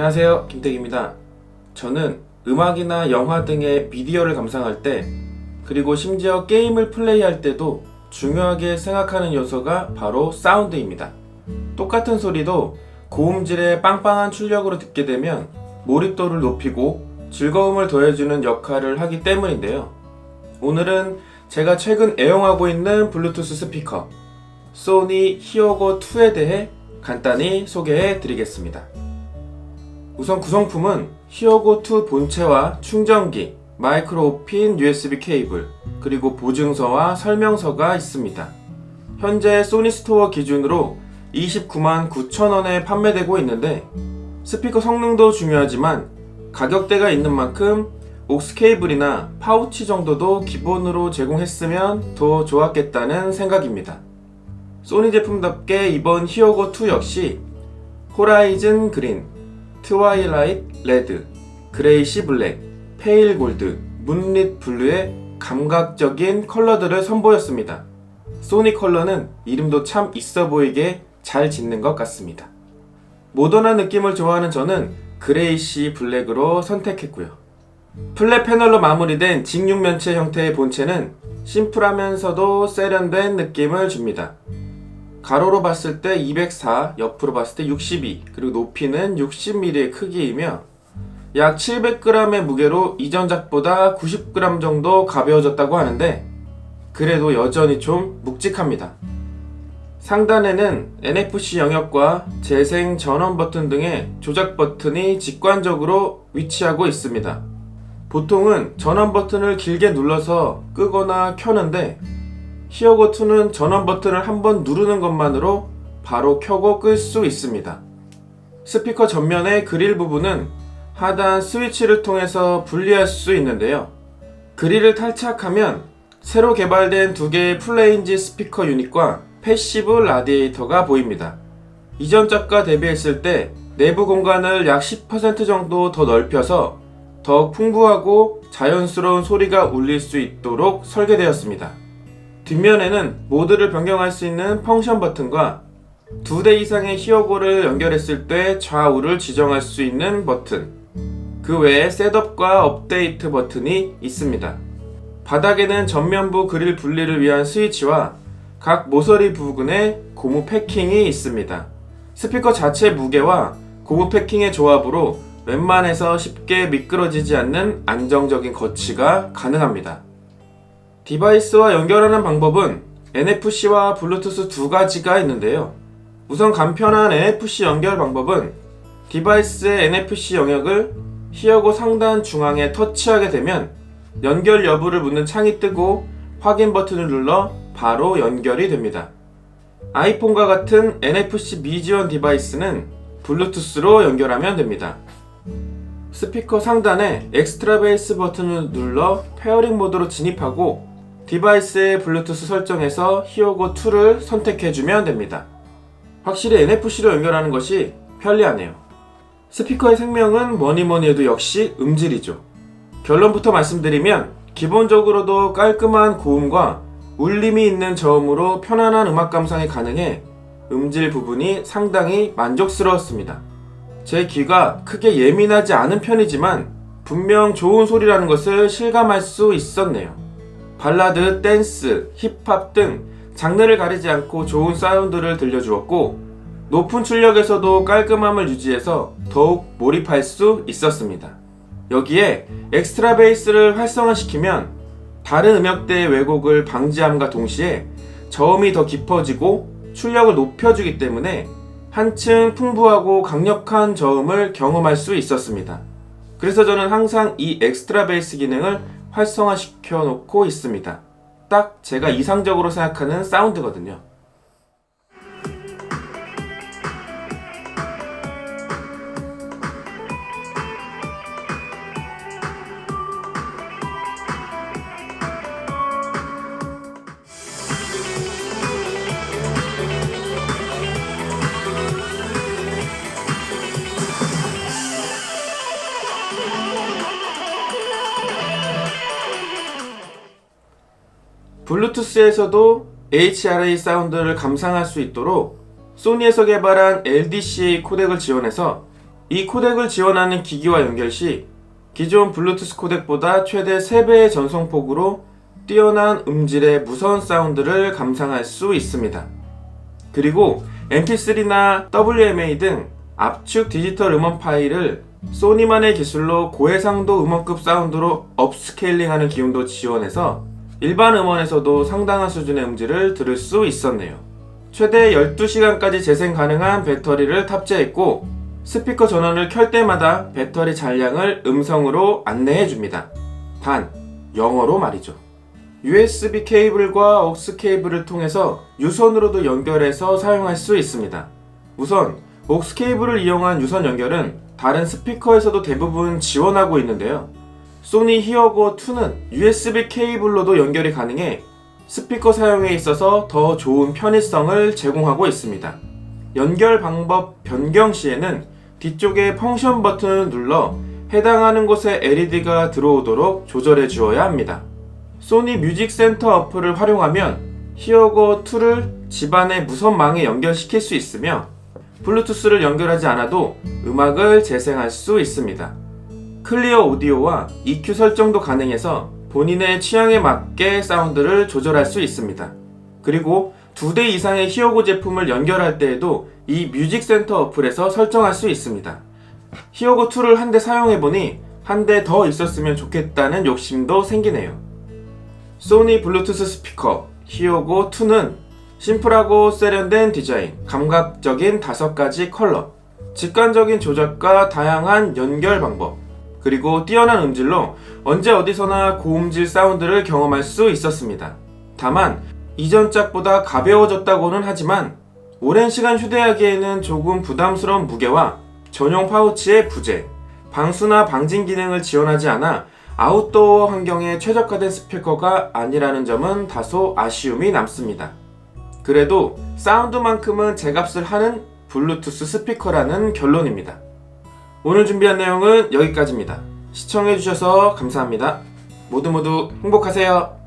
안녕하세요. 김택입니다. 저는 음악이나 영화 등의 미디어를 감상할 때, 그리고 심지어 게임을 플레이할 때도 중요하게 생각하는 요소가 바로 사운드입니다. 똑같은 소리도 고음질의 빵빵한 출력으로 듣게 되면 몰입도를 높이고 즐거움을 더해주는 역할을 하기 때문인데요. 오늘은 제가 최근 애용하고 있는 블루투스 스피커 소니 히어고 2에 대해 간단히 소개해 드리겠습니다. 우선 구성품은 히어고 2 본체와 충전기, 마이크로 핀 USB 케이블, 그리고 보증서와 설명서가 있습니다. 현재 소니 스토어 기준으로 29만 9천원에 판매되고 있는데 스피커 성능도 중요하지만 가격대가 있는 만큼 옥스 케이블이나 파우치 정도도 기본으로 제공했으면 더 좋았겠다는 생각입니다. 소니 제품답게 이번 히어고 2 역시 호라이즌 그린, 트와일라이트 레드, 그레이시 블랙, 페일 골드, 문릿 블루의 감각적인 컬러들을 선보였습니다. 소니 컬러는 이름도 참 있어 보이게 잘 짓는 것 같습니다. 모던한 느낌을 좋아하는 저는 그레이시 블랙으로 선택했고요. 플랫 패널로 마무리된 직육면체 형태의 본체는 심플하면서도 세련된 느낌을 줍니다. 가로로 봤을 때 204, 옆으로 봤을 때 62, 그리고 높이는 60mm의 크기이며 약 700g의 무게로 이전작보다 90g 정도 가벼워졌다고 하는데 그래도 여전히 좀 묵직합니다. 상단에는 NFC 영역과 재생 전원 버튼 등의 조작 버튼이 직관적으로 위치하고 있습니다. 보통은 전원 버튼을 길게 눌러서 끄거나 켜는데 히어고 2는 전원 버튼을 한 번 누르는 것만으로 바로 켜고 끌 수 있습니다. 스피커 전면의 그릴 부분은 하단 스위치를 통해서 분리할 수 있는데요. 그릴을 탈착하면 새로 개발된 두 개의 플레인지 스피커 유닛과 패시브 라디에이터가 보입니다. 이전 작과 대비했을 때 내부 공간을 약 10% 정도 더 넓혀서 더욱 풍부하고 자연스러운 소리가 울릴 수 있도록 설계되었습니다. 뒷면에는 모드를 변경할 수 있는 펑션 버튼과 두 대 이상의 히어고를 연결했을 때 좌우를 지정할 수 있는 버튼, 그 외에 셋업과 업데이트 버튼이 있습니다. 바닥에는 전면부 그릴 분리를 위한 스위치와 각 모서리 부분에 고무 패킹이 있습니다. 스피커 자체 무게와 고무 패킹의 조합으로 웬만해서 쉽게 미끄러지지 않는 안정적인 거치가 가능합니다. 디바이스와 연결하는 방법은 NFC와 블루투스 두 가지가 있는데요. 우선 간편한 NFC 연결 방법은 디바이스의 NFC 영역을 히어고 상단 중앙에 터치하게 되면 연결 여부를 묻는 창이 뜨고 확인 버튼을 눌러 바로 연결이 됩니다. 아이폰과 같은 NFC 미지원 디바이스는 블루투스로 연결하면 됩니다. 스피커 상단에 엑스트라 베이스 버튼을 눌러 페어링 모드로 진입하고 디바이스의 블루투스 설정에서 히어고 2를 선택해주면 됩니다. 확실히 NFC로 연결하는 것이 편리하네요. 스피커의 생명은 뭐니 뭐니 해도 역시 음질이죠. 결론부터 말씀드리면 기본적으로도 깔끔한 고음과 울림이 있는 저음으로 편안한 음악 감상이 가능해 음질 부분이 상당히 만족스러웠습니다. 제 귀가 크게 예민하지 않은 편이지만 분명 좋은 소리라는 것을 실감할 수 있었네요. 발라드, 댄스, 힙합 등 장르를 가리지 않고 좋은 사운드를 들려주었고 높은 출력에서도 깔끔함을 유지해서 더욱 몰입할 수 있었습니다. 여기에 엑스트라 베이스를 활성화시키면 다른 음역대의 왜곡을 방지함과 동시에 저음이 더 깊어지고 출력을 높여주기 때문에 한층 풍부하고 강력한 저음을 경험할 수 있었습니다. 그래서 저는 항상 이 엑스트라 베이스 기능을 활성화시켜 놓고 있습니다. 딱 제가 이상적으로 생각하는 사운드거든요. 블루투스에서도 HRA 사운드를 감상할 수 있도록 소니에서 개발한 LDCA 코덱을 지원해서 이 코덱을 지원하는 기기와 연결 시 기존 블루투스 코덱보다 최대 3배의 전송폭으로 뛰어난 음질의 무선 사운드를 감상할 수 있습니다. 그리고 MP3나 WMA 등 압축 디지털 음원 파일을 소니만의 기술로 고해상도 음원급 사운드로 업스케일링하는 기능도 지원해서 일반 음원에서도 상당한 수준의 음질을 들을 수 있었네요. 최대 12시간까지 재생 가능한 배터리를 탑재했고 스피커 전원을 켤 때마다 배터리 잔량을 음성으로 안내해 줍니다. 단 영어로 말이죠. USB 케이블과 aux 케이블을 통해서 유선으로도 연결해서 사용할 수 있습니다. 우선 aux 케이블을 이용한 유선 연결은 다른 스피커에서도 대부분 지원하고 있는데요. 소니 히어고 2는 USB 케이블로도 연결이 가능해 스피커 사용에 있어서 더 좋은 편의성을 제공하고 있습니다. 연결 방법 변경 시에는 뒤쪽에 펑션 버튼을 눌러 해당하는 곳에 LED가 들어오도록 조절해 주어야 합니다. 소니 뮤직 센터 어플을 활용하면 히어고 2를 집안의 무선망에 연결시킬 수 있으며 블루투스를 연결하지 않아도 음악을 재생할 수 있습니다. 클리어 오디오와 EQ 설정도 가능해서 본인의 취향에 맞게 사운드를 조절할 수 있습니다. 그리고 두 대 이상의 히어고 제품을 연결할 때에도 이 뮤직 센터 어플에서 설정할 수 있습니다. 히어고 2를 한 대 사용해보니 한 대 더 있었으면 좋겠다는 욕심도 생기네요. 소니 블루투스 스피커 히어고 2는 심플하고 세련된 디자인, 감각적인 다섯 가지 컬러, 직관적인 조작과 다양한 연결 방법, 그리고 뛰어난 음질로 언제 어디서나 고음질 사운드를 경험할 수 있었습니다. 다만 이전 짝보다 가벼워졌다고는 하지만 오랜 시간 휴대하기에는 조금 부담스러운 무게와 전용 파우치의 부재, 방수나 방진 기능을 지원하지 않아 아웃도어 환경에 최적화된 스피커가 아니라는 점은 다소 아쉬움이 남습니다. 그래도 사운드만큼은 제값을 하는 블루투스 스피커라는 결론입니다. 오늘 준비한 내용은 여기까지입니다. 시청해주셔서 감사합니다. 모두 모두 행복하세요.